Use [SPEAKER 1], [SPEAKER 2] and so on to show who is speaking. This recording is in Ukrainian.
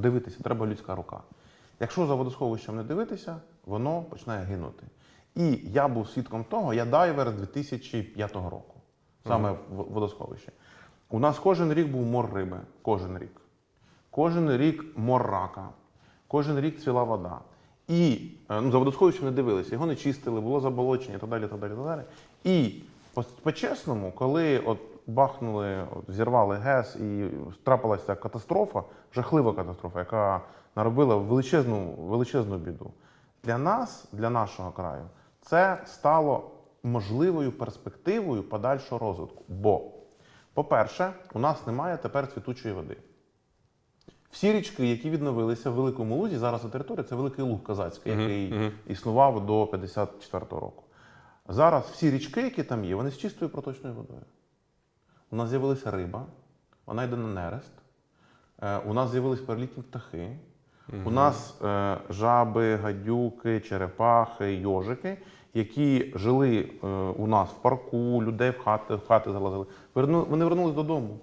[SPEAKER 1] дивитися, треба людська рука. Якщо за водосховищем не дивитися, воно починає гинути. І я був свідком того, я дайвер з 2005 року, саме в водосховищі. У нас кожен рік був мор риби, кожен рік. Кожен рік мор рака, кожен рік цвіла вода. І е, ну, за водосховищем не дивилися, його не чистили, було заболочення і так далі. так далі, так далі. І по-чесному, коли от бахнули, от, зірвали ГЕС і трапилася катастрофа, жахлива катастрофа, яка наробила величезну, величезну біду. Для нас, для нашого краю, це стало можливою перспективою подальшого розвитку. Бо, по-перше, у нас немає тепер цвітучої води. Всі річки, які відновилися в Великому Лузі, зараз на території, це Великий Луг Казацький, який існував до 54-го року. Зараз всі річки, які там є, вони з чистою проточною водою. У нас з'явилася риба, вона йде на нерест. Е, У нас з'явились перелітні птахи. У нас е, жаби, гадюки, черепахи, йожики, які жили е, у нас в парку, людей в хати, в хати залазили. Вони вернулись додому.